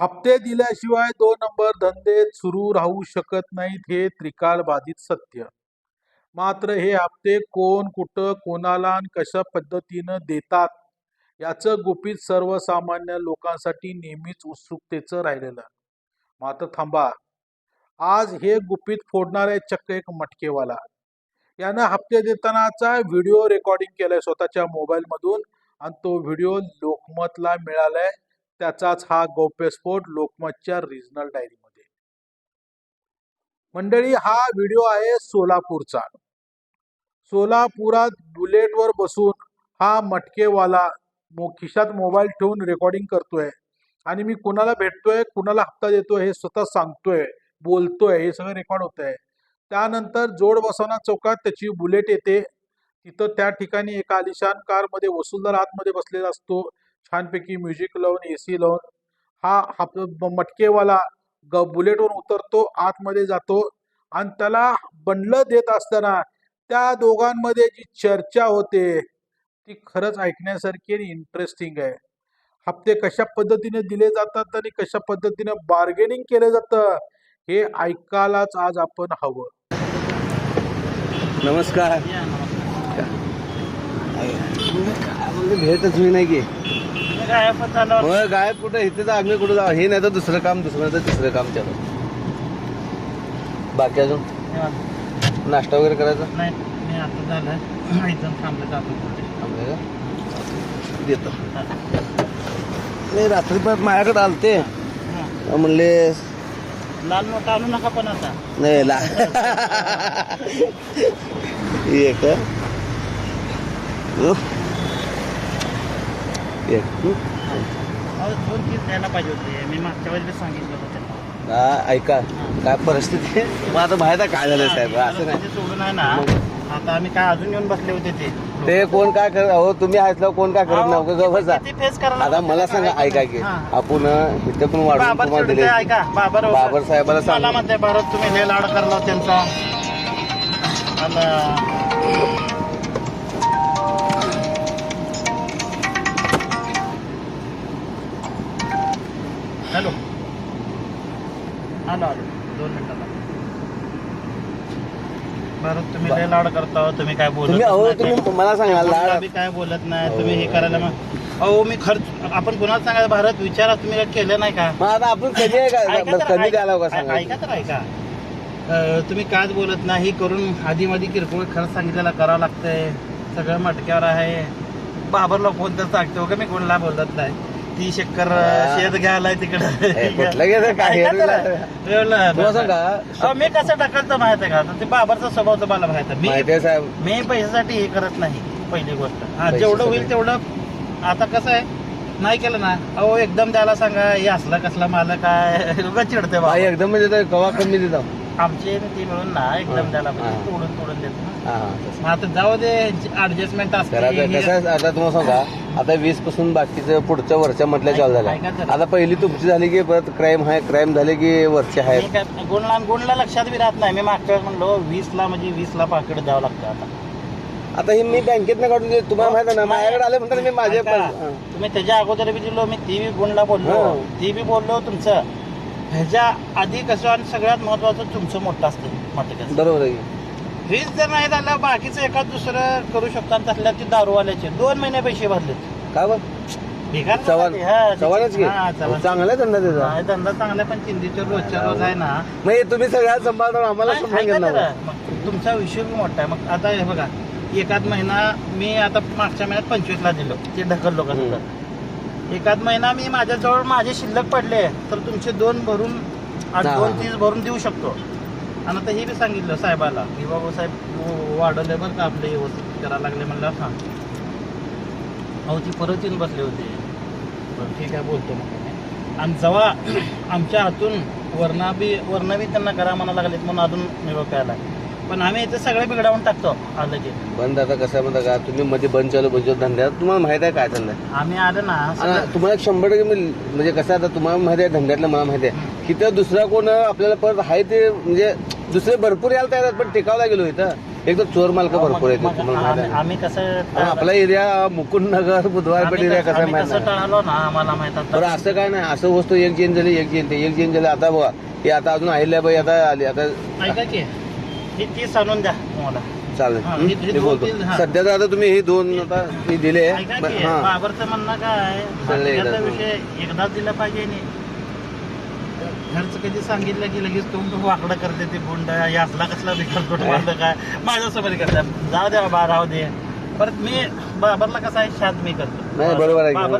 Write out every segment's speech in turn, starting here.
हप्ते दिल्याशिवाय दोन नंबर धंदे सुरू राहू शकत नाहीत हे त्रिकाल बाधित सत्य. मात्र हे हप्ते कोण कुठं कोणाला आणि कशा पद्धतीनं देतात याचं गुपित सर्वसामान्य लोकांसाठी नेहमीच उत्सुकतेचं राहिलेलं. मात्र थांबा. आज हे गुपित फोडणारे चक्क एक मटकेवाला. यानं हप्ते देतानाचा व्हिडिओ रेकॉर्डिंग केलाय स्वतःच्या मोबाईलमधून आणि तो व्हिडिओ लोकमतला मिळालाय. त्याचाच हा गौप्यस्फोट लोकमतच्या रिजनल डायरीमध्ये. मंडळी हा व्हिडिओ आहे सोलापूरचा. सोलापुरात बुलेटवर बसून हा मटकेवाला मो खिशात मोबाईल ठेवून रेकॉर्डिंग करतोय आणि मी कुणाला भेटतोय कुणाला हप्ता देतोय हे स्वतः सांगतोय बोलतोय हे सगळं रेकॉर्ड होत आहे त्यानंतर जोड बसवना चौकात त्याची बुलेट येते. तिथं त्या ठिकाणी एका आलिशान कारमध्ये वसुलदार आतमध्ये बसलेला असतो. छानपैकी म्युझिक लावून ए सी लावून हा हप मटकेवाला ग बुलेटवर उतरतो आतमध्ये जातो आणि त्याला बंडलं देत असताना त्या दोघांमध्ये जी चर्चा होते ती खरंच ऐकण्यासारखी आणि इंटरेस्टिंग आहे हप्ते कशा पद्धतीने दिले जातात आणि कशा पद्धतीने बार्गेनिंग केलं जातं हे ऐकायलाच आज आपण हवं नमस्कार भेटच मी नाही की गायब कुठं? इथे तर आम्ही कुठं जाऊ? हे नाही तर दुसरं काम दुसरं तर तिसरं काम चालू बाकी अजून? नाश्ता वगैरे करायचा? नाही मी आता झालं इथून थांबलं जातो थांबले का? देतो. नाही रात्री परत माझ्याकडे आलते. म्हणले लाल नोट आणू नका पण आता. नाही ला अहो, दोन तीस द्यायला पाहिजे होते. मी मागच्या वेळेस बी सांगितलं होतं त्यांना. हा ऐका. काय परिस्थिती आहे? मग आता माहीत आहे काय झालं साहेब. असं नाही. म्हणजे सोडून आहे ना आता आम्ही काय अजून येऊन बसले होते ते. ते कोण काय करत अहो तुम्ही असल्यावर कोण काय करत नाही उगाच गप्प बसा. किती फेस करायला आता मला सांगा ऐका की हा. आपण इथे पण वाढवून बाबर तुम्हाला चिडते, दिले. ऐका. बाबर बाबर साहेबाला मला सांग. म्हणते भारत तुम्ही लय लाड करला त्यांचा. आणि हॅलो. आलो आलो दोन मिनिटात भारत तुम्ही लय लाड करता हो, तुम्ही काय बोलत तुम्ही अहो नाही. तुम्ही मला सांगा लाड. काय बोलत नाही तुम्ही हे करायला मग. अहो मी खर्च आपण कुणाला सांगायचं? भारत विचारा तुम्ही काय केलं नाही का? मग आता आपण कधी आहे का? ऐका तर, कधी ऐका- द्यायला का ऐ- सांगा ऐका तर ऐका. अं, तुम्ही काच बोलत नाही करून आधी मध्ये किरकोळ खर्च सांगितलेला करावं लागतंय. सगळं मटक्यावर आहे. बाबरला फोन तर सांगतो का? मी कोणाला बोलत नाही. ती शक्कर हा. शेत घ्यायला तिकडं. हे कुठलं गेलं काय तुम्हाला सांगा अहो, मी कसं ढकलतो माहीत आहे का? आता ते बाबरचा स्वभाव तर मला माहीत आहे. मी माहिती आहे साहेब. मी पैशासाठी हे करत नाही पहिली गोष्ट. हा पैशासाठी. जेवढं होईल तेवढं. आता कसं आहे नाही केलं ना. अहो एकदम द्यायला सांगा हे असला कसला मालक आहे. उगाच चिडते बा हा, एकदम म्हणजे ते कवा कमी देतो आमचे ते मिळून ना हा. एकदम द्यायला पाहिजे हा. तोडून तोडून देतो ना. हा हा. मग आता जाऊ दे ऍडजस्टमेंट करायचं असते कसं आहे, आता तुम्हाला सांगा आता वीसपासून बाकीचं पुढच्या वरच्या मधल्या चालू झाल्या. आता पहिली तुमची झाली की परत क्राईम आहे क्राईम झाले की वरचे आहेत? काय गुणला गुणला लक्षात बी राहत नाही. मी मागच्या वेळेस म्हणलो वीस ला म्हणजे वीस ला पाकिट द्यावं लागतं आता. आता हे मी बँकेत काढून देतो तुम्हाला माहिती आहे ना माझ्याकडे आले म्हणतात मी माझे ऐका, पण तुम्ही त्याच्या अगोदर बी दिलो मी ती बी गुणला बोललो. हा. ती बी बोललो तुमचं ह्याच्या आधी कसं आणि सगळ्यात महत्वाचं तुमचं मोठं असते मटक्याचं बरोबर आहे वीज जर नाही झालं बाकीचं एखाद दुसरं करू शकतो त्यातल्या ती दारूवाल्याचे दोन महिने पैसे भरले का चव्हाण झालं. हा, चव्हाणच घे हा, चव्हाण. चांगला आहे धंदा त्याचा हा, धंदा चांगला आहे, पण चिंदीच्या रोजच्या रोज आहे ना मग हे तुम्ही सगळ्यात सांभाळता आम्हाला नाही, समजून ऐका घेणार जरा. मग तुमचा विषय बी मोठा आहे मग आता हे बघा एकाद महिना मी आता मागच्या महिन्यात पंचवीसला दिलो ते ढकललो का हम्म. एकाद महिना मी माझ्याजवळ माझे शिल्लक पडले तर तुमचे दोन भरून आठ हा, दोन. तीस भरून देऊ शकतो आणि आता हे बी सांगितलं साहेबाला की बाबा साहेब वाढवले बरं का आपले व्यवस्थित करायला लागले म्हणलं हा. अहो ती परत येऊन बसले होते. बरं ठीक आहे बोलतो मग आणि जेव्हा आमच्या हातून वरणा बी वरणा बी त्यांना करा म्हणा लागलेत म्हणून अजून निरोप यायला पण आम्ही इथे सगळे बिघडावून टाकतो आलं की. बंद आता कसं आहे म्हणता का? तुम्ही मध्ये बंद चालू बंद चालू धंद्यात. तुम्हाला माहीत आहे काय चाललंय आम्ही आलं ना सगळं- आणि तुम्हाला एक शंभर टक्के मी म्हणजे कसं आहे आता तुम्हाला माहिती आहे धंद्यातलं मला माहिती आहे. की तर दुसरा कोण आपल्याला परत आहे ते म्हणजे दुसरे भरपूर यायला तयार आहेत पण टिकावला गेलो इथं. एक तर चोर मालक भरपूर आहेत मग तुम्हाला माहिती आम्ही- आहे. आम्ही कसं आणि आपला एरिया मुकुंद नगर बुधवारपेठ आम्ही एरिया कसं- कसा आहे आम्ही माहिती कसं. टाळलो ना आम्हाला माहीत आता. बरं असं काय नाही. असं वस्तू एक जैन झाली एक जैन ते एक जैन झाली. आता बघा हे आता अजून अहिल्याबाई आता आली. आता ऐका की. ही तीस आणून द्या तुम्हाला. चालेल. हा, ते दोन बोलतो. तीन- हा. सध्या तर आता तुम्ही हे दोन आता मी दिले. ऐका की हा. बाबरचं म्हणणं काय एकदा. भाटक्याचा विषय एकदाच दिला पाहिजे नाही. घरचं कधी सांगितलं की लगेच तोंड वाकडं करते ते गुंड हे असला कसला विकल्प म्हणलं काय माझ्यासोबत करतात. जाऊ द्या बा राहू दे. परत मी बाबरला कसं आहे? शांत मी करतो. नाही, बरोबर आहे की. बाबर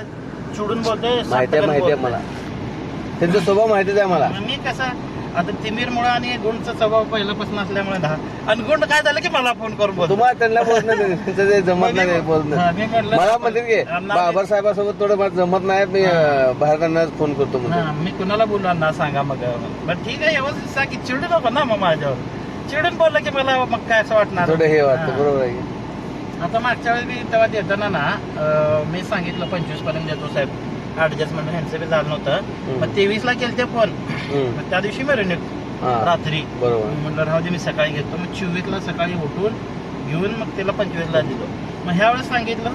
चिडून बोलतोय माहिती आहे माहिती आहे. मला. त्यांचा स्वभाव माहितीच आहे मला. मी कसं? आता तिमीरमुळे आणि गुंडचा स्वभाव पहिल्यापासून असल्यामुळे दहा. आणि गुंड काय झालं की मला फोन करून बोलतो. तुम्हाला त्यांना बोलणं नाही, त्यांचं ते जमत नाही बोलणं मी म्हटलं- मला म्हणते की बाबर साहेबासोबत थोडं मला जमत नाही मी अं, फोन करतो हा, मी कुणाला बोलणार ना सांगा मग. बरं ठीक आहे व्यवस्थित सांग की चिडू नको ना मग माझ्यावर. चिडून बोललं की मला मग काय असं वाटणार? थोडं हे वाटतं हा. बरोबर आहे. की? आता मागच्या वेळेस मी तेव्हा देताना ना अं, मी सांगितलं पंचवीसपर्यंत देतो साहेब. ऍडजस्टमेंट ह्यांचं बी झालं नव्हतं. मग तेवीस ला केलं ते फोन. मग त्या दिवशी हा. रात्री. बरोबर. म्हणलं राहू दे मी सकाळी घेतो. मग चोवीस ला सकाळी उठून घेऊन मग त्याला पंचवीस ला दिलो. मग ह्या वेळेस सांगितलं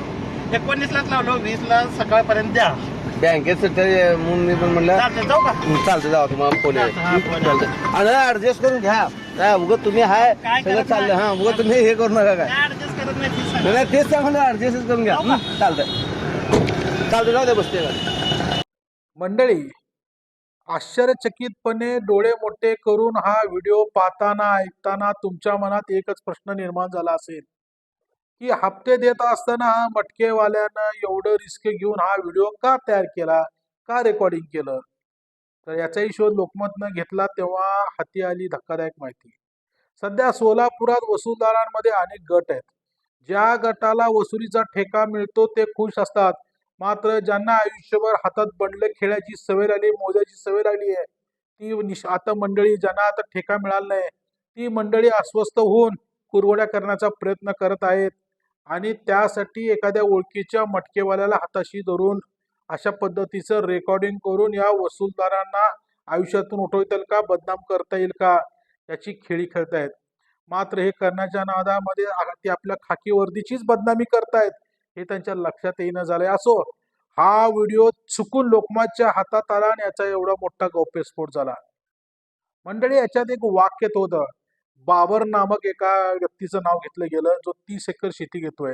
एकोणीस लाच लावलो वीस ला सकाळपर्यंत द्या. बँकेत सुट्ट्या म्हणून मी पण म्हणलं जाऊ का? चालतं जावा तुम्हाला फोन हा, आणि ऍडजस्ट करून घ्या. काय उगं तुम्ही हाय सगळं चाललं. हा उगं तुम्ही हे करू नका काय. नाही सांगा. तेच सांगून ऍडजस्ट करून घ्या. जाऊ का? चालतं चालतं जाऊ दे बसते मंडळी आश्चर्यचकितपणे डोळे मोठे करून हा व्हिडिओ पाहताना ऐकताना तुमच्या मनात एकच प्रश्न निर्माण झाला असेल की हप्ते देत असताना मटकेवाल्यानं एवढं रिस्क घेऊन हा व्हिडिओ का तयार केला का रेकॉर्डिंग केलं? तर याचाही शोध लोकमतनं घेतला तेव्हा हाती आली धक्कादायक माहिती. सध्या सोलापुरात वसूलदारांमध्ये अनेक गट आहेत. ज्या गटाला वसुलीचा ठेका मिळतो ते खुश असतात. मात्र ज्यांना आयुष्यभर हातात बंडलं खेळायची सवय लागली मोजायची सवय लागली आहे ती निश आता मंडळी ज्यांना आता ठेका मिळाला नाही ती मंडळी अस्वस्थ होऊन कुरवड्या करण्याचा प्रयत्न करत आहेत आणि त्यासाठी एखाद्या ओळखीच्या मटकेवाल्याला हाताशी धरून अशा पद्धतीचं रेकॉर्डिंग करून या वसूलदारांना आयुष्यातून उठवता येईल का बदनाम करता येईल का याची खेळी खेळतायत. मात्र हे करण्याच्या नादामध्ये ते आपल्या खाकी वर्दीचीच बदनामी करतायत. हे त्यांच्या लक्षात येईन झालंय. असो हा व्हिडिओ चुकून लोकमतच्या हातात आला आणि याचा एवढा मोठा गौप्यस्फोट झाला. मंडळी याच्यात एक वाक्य होतं. बाबर नामक एका व्यक्तीचं नाव घेतलं गेलं जो तीस एकर शेती घेतोय.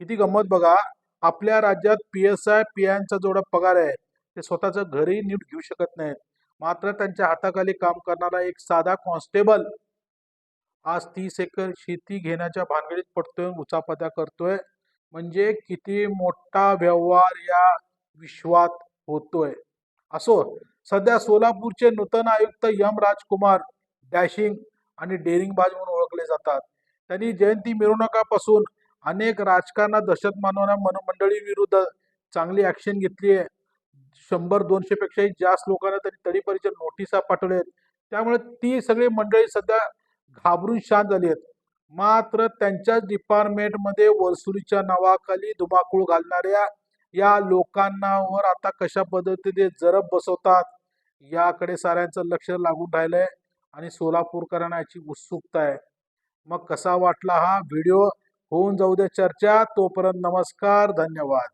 किती गंमत बघा. आपल्या राज्यात पी एस आय पी आयचा जेवढा पगार आहे ते स्वतःचं घरही नीट घेऊ शकत नाहीत. मात्र त्यांच्या हाताखाली काम करणारा एक साधा कॉन्स्टेबल आज तीस एकर शेती घेण्याच्या भानगडीत पडतोय उचापत्या करतोय. म्हणजे किती मोठा व्यवहार या विश्वात होतोय. असो सध्या सोलापूरचे नूतन आयुक्त यम राजकुमार डॅशिंग आणि डेअरिंगबाज म्हणून ओळखले जातात. त्यांनी जयंती मिरवणुकापासून अनेक राजकारणात दहशत मानवण्या मन मंडळी विरुद्ध चांगली ऍक्शन घेतली आहे. शंभर दोनशे पेक्षाही जास्त लोकांना त्यांनी तडीपारीच्या नोटिसा पाठवल्यात त्यामुळे ती सगळी मंडळी सध्या घाबरून शांत झाली आहेत. मात्र त्यांच्याच डिपार्टमेंटमध्ये वसुलीच्या नावाखाली धुमाकूळ घालणाऱ्या या लोकांनावर आता कशा पद्धतीने जरब बसवतात याकडे साऱ्यांचं लक्ष लागून राहिलंय आणि सोलापूरकरांना याची उत्सुकता आहे. मग कसा वाटला हा व्हिडिओ? होऊन जाऊ द्या चर्चा. तोपर्यंत नमस्कार धन्यवाद.